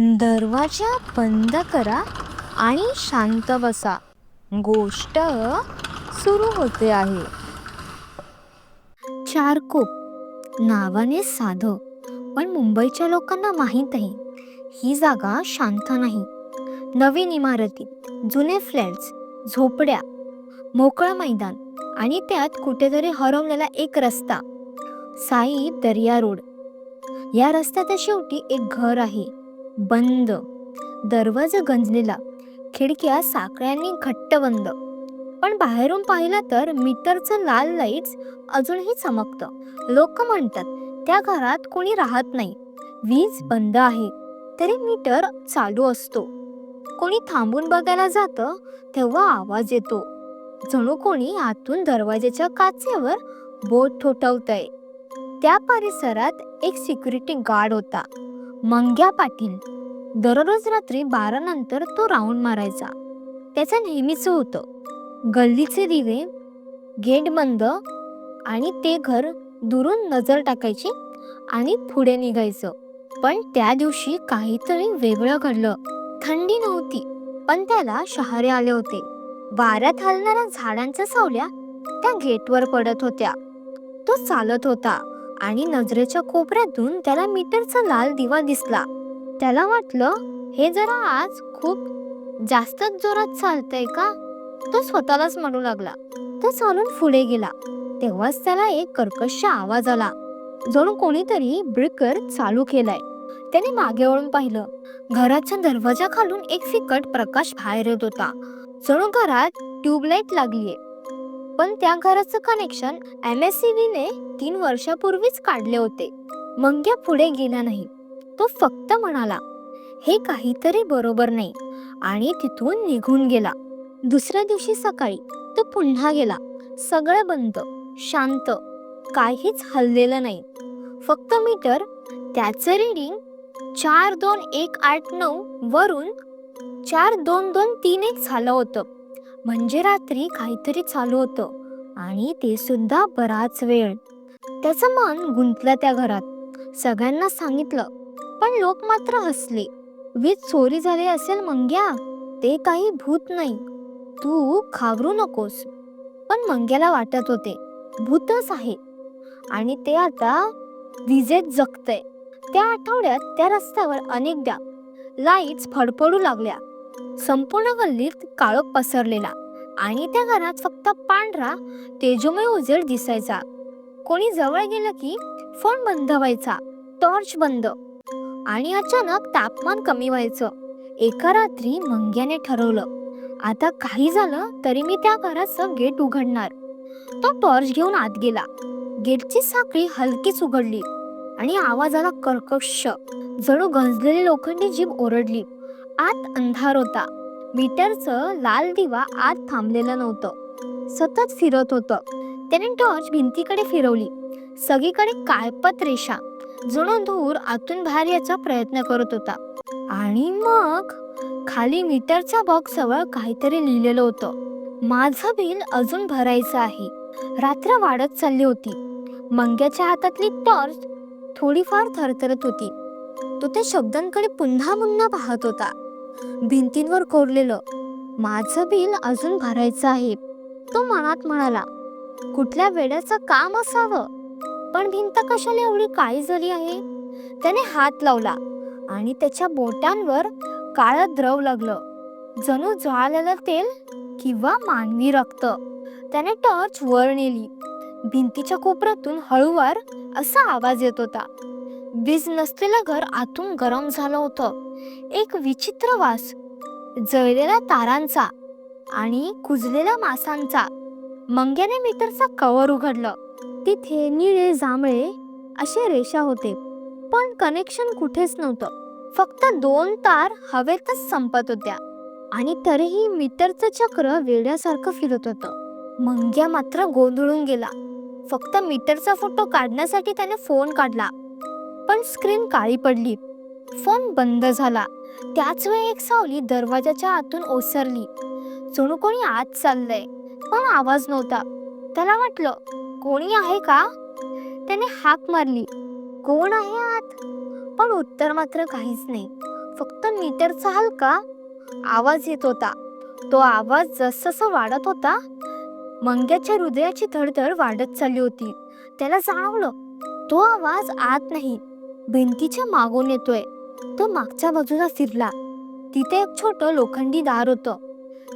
दरवाजा बंद करा आणि शांत बसा. गोष्ट सुरू होते आहे. चारकोप नावाने साधं. पण मुंबईच्या लोकांना माहीत आहे ही जागा शांत नाही. नवीन इमारती जुने फ्लॅट्स झोपड्या मोकळं मैदान आणि त्यात कुठेतरी हरवलेला एक रस्ता. साई दर्या रोड. या रस्त्याच्या शेवटी एक घर आहे. बंद. दरवाजा गंजलेला. खिडक्या साकळ्यांनी घट्ट बंद पण बाहेरून पाहिलं तर मीटरचं लाल लाईट्स अजूनही चमकतं. लोक म्हणतात त्या घरात कोणी राहत नाही. वीज बंद आहे. तरी मीटर चालू असतो. कोणी थांबून बघायला जातं तेव्हा आवाज येतो. जणू कोणी आतून दरवाजाच्या काचेवर बोट ठोठवतंय. त्या परिसरात एक सिक्युरिटी गार्ड होता. मंग्या पाटील. दररोज रात्री बारा नंतर तो राऊंड मारायचा. त्याचं नेहमीचं होतं. गल्लीचे दिवे गेट बंद आणि ते घर दुरून नजर टाकायची आणि पुढे निघायचं. पण त्या दिवशी काहीतरी वेगळं घडलं. थंडी नव्हती पण त्याला शहारे आले होते. वाऱ्यात हलणाऱ्या झाडांच्या सावल्या त्या गेटवर पडत होत्या. तो चालत होता. आणि नजरेच्या कोपऱ्यातून त्याला मीटरचा लाल दिवा दिसला. त्याला वाटलं हे जरा आज खूप जास्तच जोरात चालतंय का? तो स्वतःलाच म्हणू लागला. तो चालून पुढे गेला. तेव्हाच त्याला एक कर्कश आवाज आला. जणू कोणीतरी ब्रेकर चालू केलाय. त्याने मागे वळून पाहिलं. घराच्या दरवाजा खालून एक फिकट प्रकाश बाहेर येत होता. जणू घरात ट्यूबलाईट लागलीये. पण त्या घराचं कनेक्शन एम एस सी बीने तीन वर्षापूर्वीच काढले होते. मंग्या पुढे गेला नाही. तो फक्त म्हणाला हे काहीतरी बरोबर नाही. आणि तिथून निघून गेला. दुसऱ्या दिवशी सकाळी तो पुन्हा गेला. सगळं बंद शांत काहीच हललेलं नाही. फक्त मीटर त्याचं रीडिंग चार दोन एक आठ नऊ वरून चार दोन दोन तीन एक झालं होतं. म्हणजे रात्री काहीतरी चालू होतं आणि ते सुद्धा बराच वेळ. त्याचं मन गुंतलं त्या घरात. सगळ्यांना सांगितलं पण लोक मात्र हसले. वीज चोरी झाली असेल मंग्या ते काही भूत नाही. तू घाबरू नकोस. पण मंग्याला वाटत होते भूतच आहे. आणि ते आता विजेत जगतय. त्या आठवड्यात त्या रस्त्यावर अनेकदा लाईट्स फडफडू लागल्या. संपूर्ण गल्लीत काळोख पसरलेला आणि त्या घरात फक्त पांढरा तेजोमय उजेड दिसायचा. कोणी जवळ गेलं की फोन बंद व्हायचा टॉर्च बंद आणि अचानक तापमान कमी व्हायचं. एका रात्री मंग्याने ठरवलं आता काही झालं तरी मी त्या घराचं गेट उघडणार. तो टॉर्च घेऊन आत गेला. गेटची साखळी हलकीच उघडली आणि आवाजाला कर्कश जणू गंजलेली लोखंडी जीभ ओरडली. आत अंधार होता. मीटरचं लाल दिवा आत थांबलेलं नव्हतं. सतत फिरत होतं. त्याने टॉर्च भिंतीकडे फिरवली. सगळीकडे काळपत रेषा. जणू धूर आतून बाहेर याचा प्रयत्न करत होता. आणि मग खाली मीटरच्या बॉक्सवर काहीतरी लिहिलेलं होतं. माझं बिल अजून भरायचं आहे. रात्र वाढत चालली होती. मंग्याच्या हातातली टॉर्च थोडीफार थरथरत होती. तो त्या शब्दांकडे पुन्हा पुन्हा पाहत होता. भिंतींवर कोरलेलं. माझं बिल अजून भरायचं आहे तो मनात म्हणाला. कुठल्या वेड्याचं काम असावं? पण भिंत कशाला एवढी काळी झाली आहे? त्याने हात लावला आणि त्याच्या बोटांवर काळं द्रव लागलं. जणू जळालेलं तेल किंवा मानवी रक्त. त्याने टॉर्च वर नेली. भिंतीच्या कोपऱ्यातून हळूवार असा आवाज येत होता. वीज नसलेलं घर आतून गरम झालं होतं. एक विचित्र वास जळलेल्या तारांचा आणि कुजलेल्या मासांचा. मंग्याने मीटरचा कवर उघडलं. तिथे निळे जांभळे असे रेषा होते पण कनेक्शन कुठेच नव्हतं. फक्त दोन तार हवेतच संपत होत्या आणि तरीही मीटरचं चक्र वेड्यासारखं फिरत होतं. मंग्या मात्र गोंधळून गेला. फक्त मीटरचा फोटो काढण्यासाठी त्याने फोन काढला. पण स्क्रीन काळी पडली. फोन बंद झाला. त्याच वेळी एक सावली दरवाजाच्या आतून ओसरली. जणू कोणी आत चाललंय? पण आवाज नव्हता. त्याला वाटलं कोणी आहे का? त्याने हाक मारली. कोण आहे आत? पण उत्तर मात्र काहीच नाही. फक्त मीटरचा हलका आवाज येत होता. तो आवाज जसजसा वाढत होता मंग्याच्या हृदयाची धडधड वाढत चालली होती. त्याला जाणवलं तो आवाज आत नाही. भिंतीच्या मागून येतोय. तो मागच्या बाजूला फिरला तिथे एक छोटं लोखंडी दार होतं.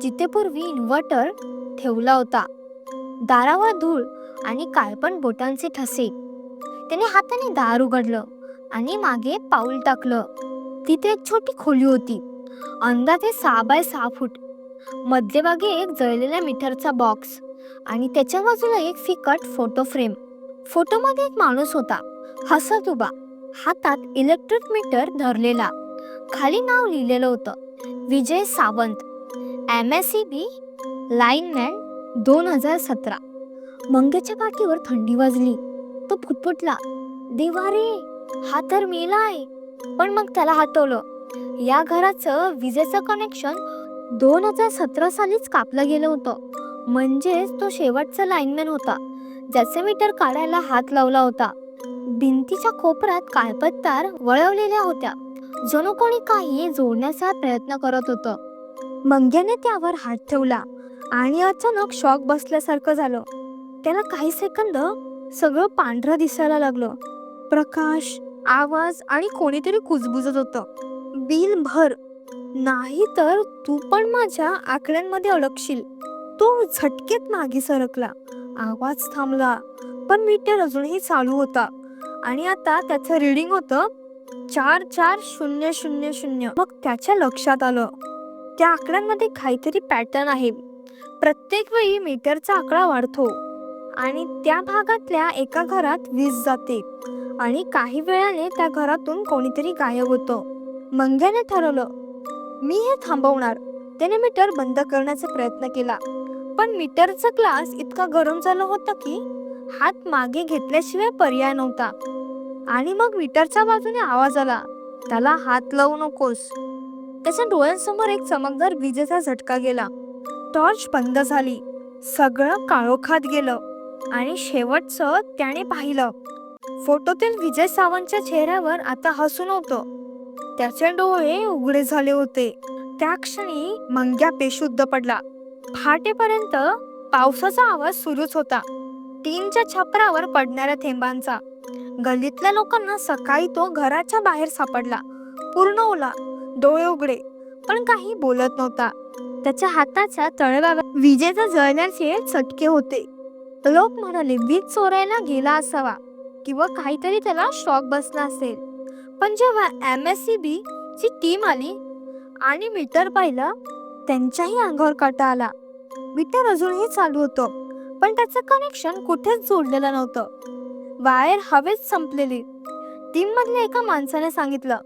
जिथे पूर्वी इन्व्हर्टर ठेवला होता. दारावर धूळ आणि काळपण बोटांचे ठसे. त्याने हाताने दार उघडलं आणि मागे पाऊल टाकलं. तिथे एक छोटी खोली होती. अंदाजे सहा बाय सहा फूट. मध्यभागी एक जळलेल्या मीटरचा बॉक्स आणि त्याच्या बाजूला एक फिकट फोटो फ्रेम. फोटोमध्ये एक माणूस होता. हसत उभा. हातात इलेक्ट्रिक मीटर धरलेला. खाली नाव लिहिलेलं होतं. Vijay Sawant. M S C B lineman दोन हजार सतरा. मंगेच्या पाठीवर थंडी वाजली. तो फुटफुटला देवा रे हा तर मेलाय. पण मग त्याला हटवलं. या घराचं विजेचं कनेक्शन दोन हजार सतरा सालीच कापलं गेलं होतं. म्हणजेच तो शेवटचा लाईनमॅन होता. ज्याचे मीटर काढायला हात लावला होता. भिंतीच्या कोपऱ्यात काळपत्तार वळवलेल्या होत्या. जणू कोणी काही जोडण्याचा प्रयत्न करत होतं. मंग्याने त्यावर हात ठेवला आणि अचानक शॉक बसल्यासारखं झालं. त्याला काही सेकंद सगळं पांढरं दिसायला लागलं. प्रकाश आवाज आणि कोणीतरी कुजबुजत होतं. बिल भर. नाही तर तू पण माझ्या आकड्यांमध्ये अडकशील. तो झटकेत मागे सरकला. आवाज थांबला पण मीटर अजूनही चालू होता. आणि आता त्याचं रिडिंग होतं चार चार शून्य शून्य शून्य. मग त्याच्या लक्षात आलं. त्या आकड्यांमध्ये काहीतरी पॅटर्न आहे. प्रत्येक वेळी मीटरचा आकडा वाढतो आणि त्या भागातल्या एका घरात वीज जाते आणि काही वेळाने त्या घरातून कोणीतरी गायब होतं. मंग्याने ठरवलं मी हे थांबवणार. त्याने मीटर बंद करण्याचा प्रयत्न केला. पण मीटरचा ग्लास इतका गरम झाला होता की हात मागे घेतल्याशिवाय पर्याय नव्हता. आणि मग मीटरच्या बाजूने आवाज आला. त्याला हात लावू नकोस. त्याच्या डोळ्यांसमोर एक चमकदार विजेचा झटका गेला. टॉर्च बंद झाली. सगळं काळोखात गेलं. आणि शेवटचं त्याने पाहिलं. फोटोतील विजय सावंतच्या चेहऱ्यावर आता हसू नव्हतं. त्याचे डोळे उघडे झाले होते. त्या क्षणी मंग्या बेशुद्ध पडला. पहाटेपर्यंत पावसाचा आवाज सुरूच होता. टीनच्या छपरावर पडणाऱ्या थेंबांचा. गल्लीतल्या लोकांना सकाळी तो घराच्या बाहेर सापडला. पूर्ण ओला डोळे उघडे. पण काही बोलत नव्हता. त्याच्या हाताच्या तळव्यावर विजेचा जळण्याचे चटके होते. लोक म्हणाले वीज चोरायला गेला असावा किंवा काहीतरी त्याला शॉक बसला असेल. पण जेव्हा एम एस सी बी ची टीम आली आणि मीटर पाहिलं त्यांच्याही अंगावर काटा आला. मीटर अजूनही चालू होतं. पण त्याचं कनेक्शन कुठेच जोडलेलं नव्हतं. वायर हवेत संपलेली. टीम मधल्या एका माणसाने सांगितलं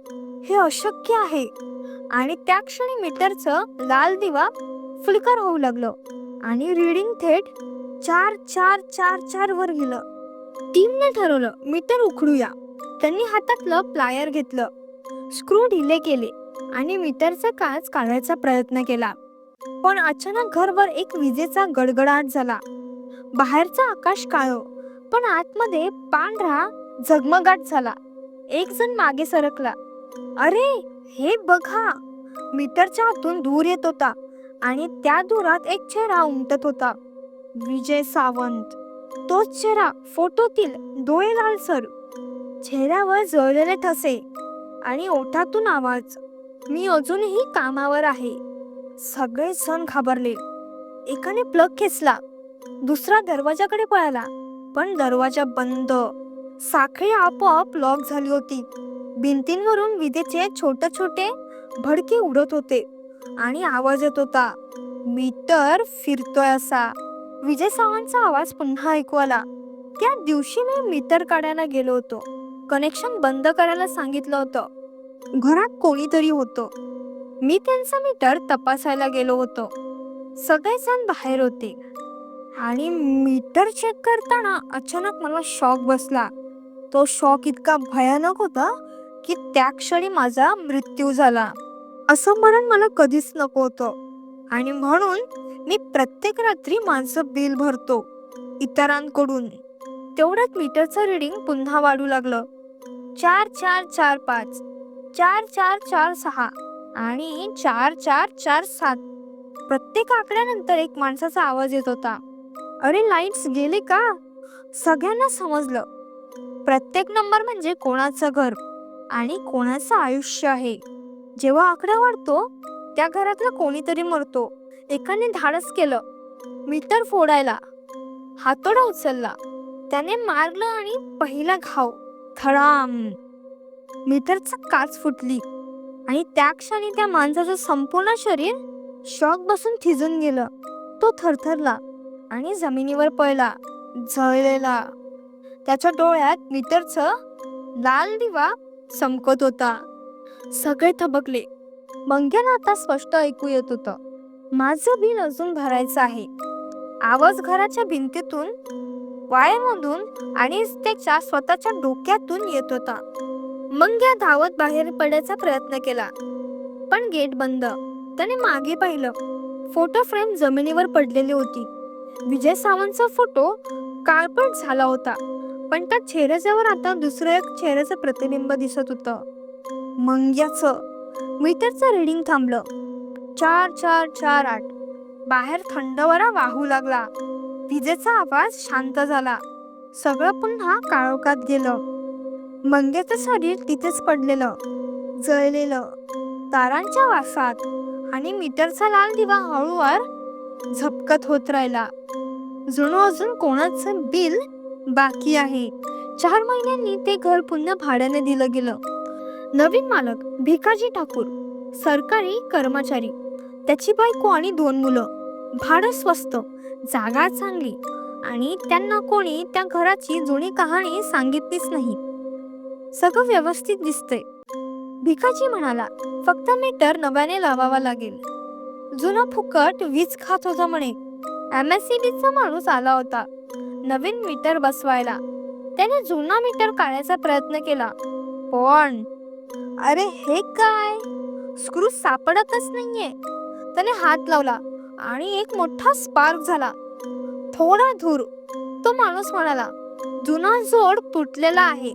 हे अशक्य आहे. आणि त्या क्षणी मीटरचं लाल दिवा फ्लिकर होऊ लागलं आणि रीडिंग थेट चार चार चार चार वर गेलं. टीमने ठरवलं मीटर उखडूया. त्यांनी हातातलं प्लायर घेतलं. स्क्रू ढिले केले आणि मीटरचा काच काढायचा प्रयत्न केला. पण अचानक घरभर एक विजेचा गडगडाट झाला. बाहेरचं आकाश काळो पण आतमध्ये पांढरा झगमगाट झाला. एक जण मागे सरकला. अरे हे बघा मीटरच्या आतून धूर येत होता आणि त्या धुरात एक चेहरा उमटत होता विजय सावंत. तोच चेहरा फोटोतील डोळे लालसर चेहऱ्यावर जळलेले ठसे आणि ओठातून आवाज. मी अजूनही कामावर आहे. सगळे जण घाबरले. एकाने प्लग खेचला. दुसरा दरवाजाकडे पळाला. पण दरवाजा बंद. साखळी आपोआप लॉक झाली होती. भिंतींवरून विजेचे छोटे छोटे भडके उडत होते आणि आवाज येत होता. मीटर फिरतोय असा. विजय सावांचा आवाज पुन्हा ऐकू आला. त्या दिवशी मी मीटर काढायला गेलो होतो. कनेक्शन बंद करायला सांगितलं होतं. घरात कोणीतरी होतं. मी त्यांचं मीटर तपासायला गेलो होतो. सगळेजण बाहेर होते. आणि मीटर चेक करताना अचानक मला शॉक बसला. तो शॉक इतका भयानक होता की त्या क्षणी माझा मृत्यू झाला. असं म्हणून मला कधीच नको होतं. आणि म्हणून मी प्रत्येक रात्री माझं बिल भरतो इतरांकडून. तेवढ्यात मीटरचं रिडिंग पुन्हा वाढू लागलं. चार चार चार पाच. चार चार चार सहा. आणि चार चार चार सात. प्रत्येक आकड्यानंतर एक माणसाचा आवाज येत होता. अरे लाईट्स गेले का? सगळ्यांना समजलं. प्रत्येक नंबर म्हणजे कोणाचं घर आणि कोणाचं आयुष्य आहे. जेव्हा आकडा वाढतो त्या घरातला कोणीतरी मरतो. एकाने धाडस केलं मीटर फोडायला. हातोडा उचलला. त्याने मारलं आणि पहिला घाव. थडाम मीटरचं काच फुटली आणि त्या क्षणी त्या माणसाचं संपूर्ण शरीर शॉक बसून थिजून गेलं. तो थरथरला. आणि जमिनीवर पळला जळलेला. त्याच्या डोळ्यात मीटरचं लाल दिवा चमकत होता. सगळे थबकले. मंग्याला आता स्पष्ट ऐकू येत होतं माझं बिल अजून भरायचं आहे. आवाज घराच्या भिंतीतून वायरमधून आणि त्याच्या स्वतःच्या डोक्यातून येत होता. मंग्या धावत बाहेर पडायचा प्रयत्न केला पण गेट बंद. त्याने मागे पाहिलं. फोटो फ्रेम जमिनीवर पडलेली होती. विजय सावंतचा फोटो काळपट झाला होता पण त्या चेहऱ्याजवळ आता दुसरं एक चेहऱ्याचं प्रतिबिंब दिसत होतं. मंग्याचं मीटरचं रिडिंग थांबलं. चार चार चार आठ. बाहेर थंड वरा वाहू लागला. विजेचा आवाज शांत झाला. सगळं पुन्हा काळोखात गेलं. मंग्याचं शरीर तिथेच पडलेलं. जळलेलं. तारांच्या वासात. आणि मीटरचा लाल दिवा हळूवार झपकत होत राहिला. जणू अजून कोणाचं बिल बाकी आहे? चार महिन्यांनी ते घर पुन्हा भाड्याने दिलं गेलं. नवीन मालक भिकाजी ठाकूर सरकारी कर्मचारी. त्याची बायको आणि दोन मुलं. भाडं स्वस्त जागा चांगली आणि त्यांना कोणी त्या घराची जुनी कहाणी सांगितलीच नाही. सगळं व्यवस्थित दिसतंय. भिकाजी म्हणाला फक्त मीटर नव्याने लावावा लागेल. जुना फुकट वीज खात होता म्हणे. एम एस सी माणूस आला होता. नवीन मीटर बसवायला. त्याने जुना मीटर काढायचा प्रयत्न केला. पण अरे हे काय? स्क्रू सापडतच नाहीये. त्याने हात लावला आणि एक मोठा स्पार्क झाला. थोडा धूर तो माणूस म्हणाला जुना जोड तुटलेला आहे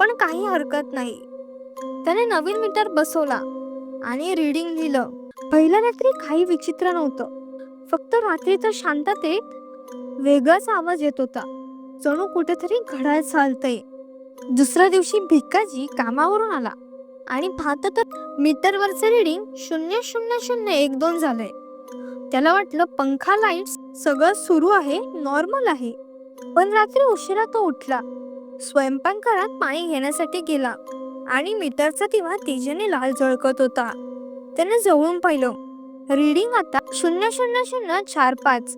पण काही हरकत नाही. त्याने नवीन मीटर बसवला आणि रीडिंग लिहिलं. पहिल्या रात्री काही विचित्र नव्हतं. फक्त रात्रीच्या शांततेत वेगळाच आवाज येत होता. जणू कुठेतरी घड्याळ चालतंय. दुसऱ्या दिवशी भिक्काजी कामावरून आला. आणि पाहत तर मीटरवरचे रिडिंग शून्य शून्य शून्य एक दोन झालंय. त्याला वाटलं पंखा लाइट सगळं सुरू आहे नॉर्मल आहे. पण रात्री उशिरा तो उठला. स्वयंपाकघरात पाणी घेण्यासाठी गेला. आणि मीटरचा दिवा तेजाने लाल झळकत होता. त्याने जवळून पाहिलं. रीडिंग आता शून्य शून्य शून्य चार पाच.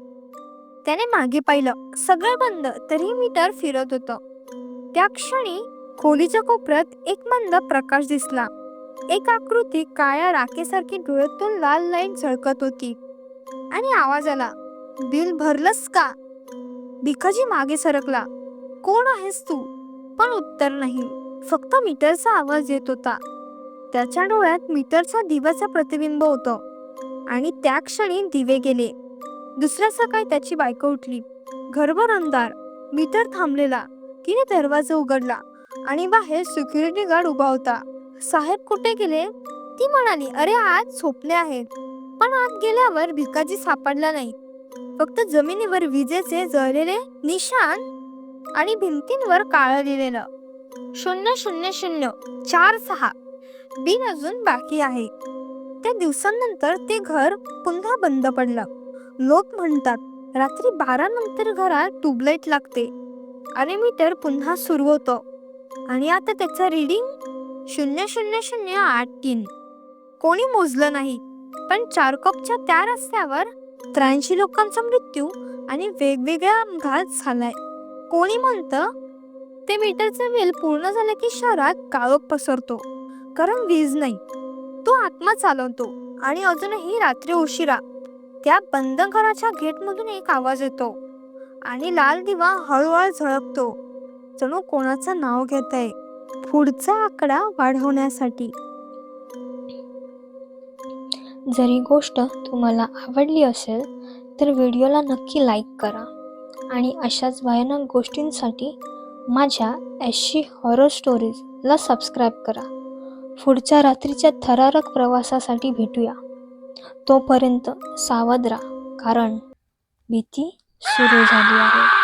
त्याने मागे पाहिलं. सगळं बंद तरी मीटर फिरत होतं. त्या क्षणी खोलीच्या कोपऱ्यात एक मंद प्रकाश दिसला. एक आकृती काळ्या राखेसारखी डोळ्यातून लाल लाइट झळकत होती. आणि आवाज आला. बिल भरलंस का? भिकाजी मागे सरकला. कोण आहेस तू? पण उत्तर नाही. फक्त मीटरचा आवाज येत होता. त्याच्या डोळ्यात मीटरचा दिव्याचं प्रतिबिंब होतं. आणि त्या क्षणी दिवे गेले. दुसऱ्या सकाळी त्याची बायको उठली. घरभर अंधार. मीटर थांबलेला. तिने दरवाजा उघडला आणि बाहेर सिक्युरिटी गार्ड उभा होता. साहेब कुठे गेले? ती म्हणाली अरे आज झोपले आहेत. पण आत गेल्यावर भिकाजी सापडला नाही. फक्त जमिनीवर विजेचे जळलेले निशान आणि भिंतींवर काळं लिहिलेलं. शून्य शून्य शून्य चार सहा. बिन अजून बाकी आहे. त्या दिवसांनंतर ते घर पुन्हा बंद पडलं. लोक म्हणतात रात्री बारा नंतर घरात ट्यूबलाईट लागते. आणि मीटर पुन्हा सुरू होतं. आणि आता त्याचं रीडिंग शून्य शून्य शून्य आठ तीन. कोणी मोजलं नाही पण चारकोपच्या त्या रस्त्यावर त्र्याऐंशी लोकांचा मृत्यू आणि वेगवेगळ्या अपघात झालाय. कोणी म्हणतं ते मीटरचं बिल पूर्ण झालं की शहरात काळोख पसरतो. कारण वीज नाही. तो आत्मा चालवतो आणि अजूनही रात्री उशिरा. त्या बंद घराच्या गेटमधून एक आवाज येतो आणि लाल दिवा हळूहळू झळकतो. जणू कोणाचं नाव घेत आहे पुढचा आकडा वाढवण्यासाठी. जरी गोष्ट तुम्हाला आवडली असेल तर व्हिडिओला नक्की लाईक करा आणि अशाच भयानक गोष्टींसाठी माझ्या एशी हॉरर स्टोरीजला सबस्क्राईब करा. पुढच्या रात्रीच्या थरारक प्रवासासाठी भेटूया. तोपर्यंत सावध राहा कारण भीती सुरू झाली आहे.